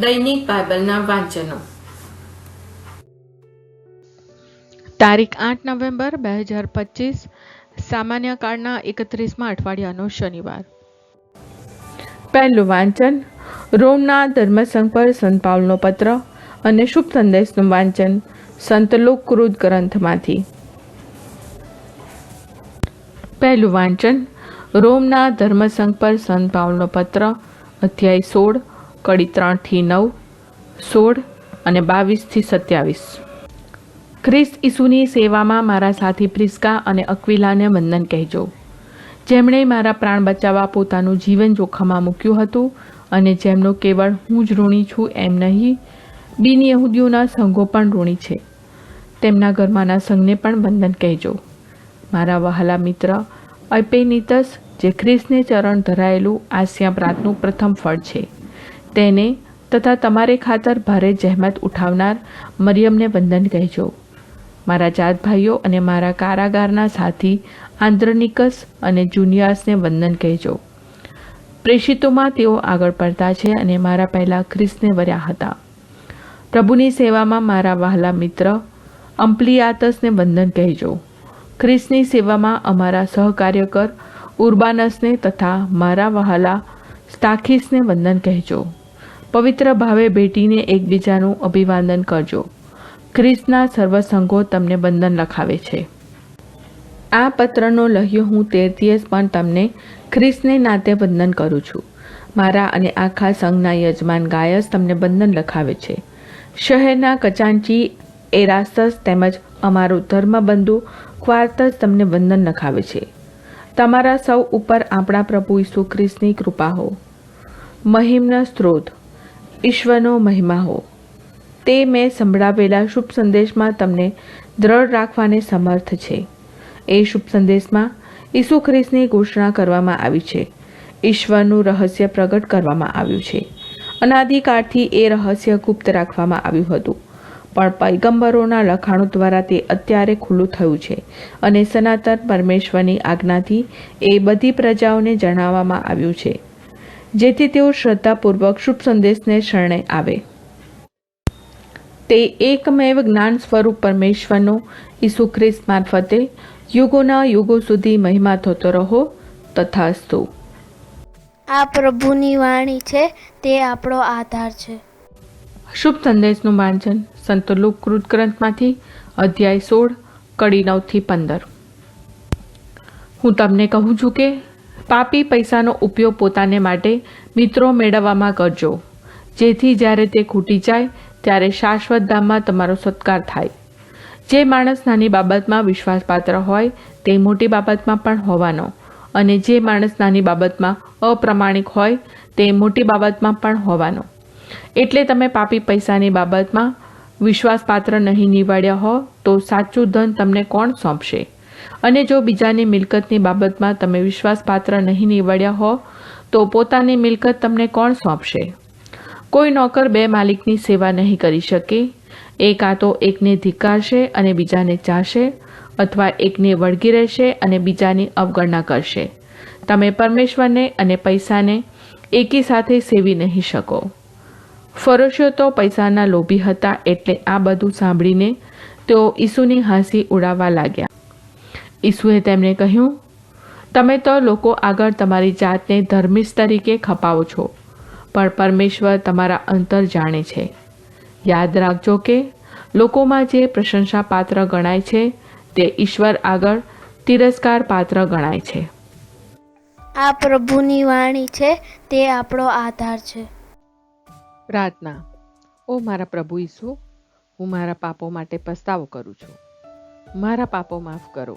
દૈનિક બાઇબલના વાંચનો. તારીખ આઠ નવેમ્બર બે હજાર પચીસ, સામાન્ય કાળના એકત્રીસમાં અઠવાડિયાનો શનિવાર. પહેલું વાંચન, રોમના ધર્મસંઘ પર સંત પાઉલનો પત્ર અને શુભ સંદેશનું વાંચન, સંત લોકકૃત ગ્રંથમાંથી. પહેલું વાંચન, રોમના ધર્મસંઘ પર સંત પાઉલનો પત્ર, અધ્યાય સોળ કડી ત્રણથી નવ, સોળ અને બાવીસથી સત્યાવીસ. ખ્રિસ્ત ઈસુની સેવામાં મારા સાથી પ્રિસ્કા અને અક્વિલાને વંદન કહેજો. જેમણે મારા પ્રાણ બચાવવા પોતાનું જીવન જોખમમાં મૂક્યું હતું અને જેમનો કેવળ હું જ ઋણી છું એમ નહીં, બિન યહૂદીઓના સંઘો પણ ઋણી છે. તેમના ઘરમાંના સંઘને પણ વંદન કહેજો. મારા વહાલા મિત્ર, અલ્પેનિતસ, જે ખ્રિસ્તને ચરણ ધરાયેલું આસિયા પ્રાતનું પ્રથમ ફળ છે. તેને તથા તમારે ખાતર ભારે જહેમત ઉઠાવનાર મરિયમને વંદન કહેજો. મારા જાત ભાઈઓ અને મારા કારાગારના સાથી આંદ્રનિકસ અને જુનિયાસને વંદન કહેજો. પ્રેષિતોમાં તેઓ આગળ પડતા છે અને મારા પહેલાં ખ્રિસ્તને વર્યા હતા. પ્રભુની સેવામાં મારા વહાલા મિત્ર અમ્પ્લિયાતસને વંદન કહેજો. ખ્રિસ્તની સેવામાં અમારા સહકાર્યકર ઉર્બાનસને તથા મારા વહાલા સ્ટાખીસને વંદન કહેજો. પવિત્ર ભાવે ભેટીને એકબીજાનું અભિવાદન કરજો. ખ્રિસ્તના સર્વ સંઘો તમને બંધન લખાવે છે. આ પત્રનો લહ્યો હું તેરતીયસ પણ તમને ખ્રિસ્તને નાતે બંધન કરું છું. મારા અને આખા સંઘના યજમાન ગાયસ તમને બંધન લખાવે છે. શહેરના કચાંચી એરાસ્તસ તેમજ અમારું ધર્મબંધુ ક્વાર્તસ તમને બંધન લખાવે છે. તમારા સૌ ઉપર આપણા પ્રભુ ઈસુ ખ્રિસ્તની કૃપા હો. મહિમના સ્ત્રોત. ઈશ્વરનો મહિમા હો. તે મેં સંભળાવેલા શુભ સંદેશમાં તમને દ્રઢ રાખવાને સમર્થ છે. એ શુભ સંદેશમાં ઈસુ ખ્રિસ્તની ઘોષણા કરવામાં આવી છે. ઈશ્વરનું રહસ્ય પ્રગટ કરવામાં આવ્યું છે. અનાદિકાળથી એ રહસ્ય ગુપ્ત રાખવામાં આવ્યું હતું. પણ પૈગંબરોના લખાણો દ્વારા તે અત્યારે ખુલ્લું થયું છે અને સનાતન પરમેશ્વરની આજ્ઞાથી એ બધી પ્રજાઓને જણાવવામાં આવ્યું છે. જેથી તેઓ શ્રદ્ધાપૂર્વક શુભ સંદેશને શરણે આવે. તે એકમેવ જ્ઞાન સ્વરૂપ પરમેશ્વરનો ઈસુ ખ્રિસ્ત મારફતે યુગોના યુગો સુધી મહિમા થતો રહો તથાસ્તુ. આ પ્રભુની વાણી છે તે આપણો આધાર છે. શુભ સંદેશનું વાંચન સંત લોકકૃત ગ્રંથમાંથી અધ્યાય સોળ કડી નવથી પંદર. હું તમને કહું છું કે પાપી પૈસાનો ઉપયોગ પોતાને માટે મિત્રો મેળવવામાં કરજો. જેથી જ્યારે તે ખૂટી જાય, ત્યારે શાશ્વત ધામમાં તમારો સત્કાર થાય. જે માણસ નાની બાબતમાં વિશ્વાસપાત્ર હોય, તે મોટી બાબતમાં પણ હોવાનો. અને જે માણસ નાની બાબતમાં અપ્રમાણિક હોય, તે મોટી બાબતમાં પણ હોવાનો. એટલે તમે પાપી પૈસાની બાબતમાં વિશ્વાસપાત્ર નહીં નિવાડ્યા હો, તો સાચું ધન તમને કોણ સોંપશે? અને જો બીજાની મિલકતની બાબતમાં તમે વિશ્વાસપાત્ર નહીં નીવડ્યા હો, તો પોતાની મિલકત તમને કોણ સોંપશે? કોઈ નોકર બે માલિકની સેવા નહીં કરી શકે. એ કાં તો એકને ધિક્કારશે અને બીજાને ચાશે અથવા એકને વળગી રહેશે અને બીજાની અવગણના કરશે. તમે પરમેશ્વરને અને પૈસાને એકી સાથે સેવી નહીં શકો. ફરોશો તો પૈસાના લોભી હતા એટલે આ બધું સાંભળીને તેઓ ઈસુની હાંસી ઉડાવવા લાગ્યા. ઈસુએ તેમને કહ્યું તમે તો લોકો આગળ તમારી જાતને ધર્મિષ્ઠ તરીકે ખપાવો છો પણ પરમેશ્વર તમારા અંતર જાણે છે. યાદ રાખજો કે લોકોમાં જે પ્રશંસા પાત્ર ગણાય છે તે ઈશ્વર આગળ તિરસ્કાર પાત્ર ગણાય છે. આ પ્રભુની વાણી છે તે આપણો આધાર છે. પ્રાર્થના. ઓ મારા પ્રભુ ઈસુ હું મારા પાપો માટે પસ્તાવો કરું છું. મારા પાપો માફ કરો.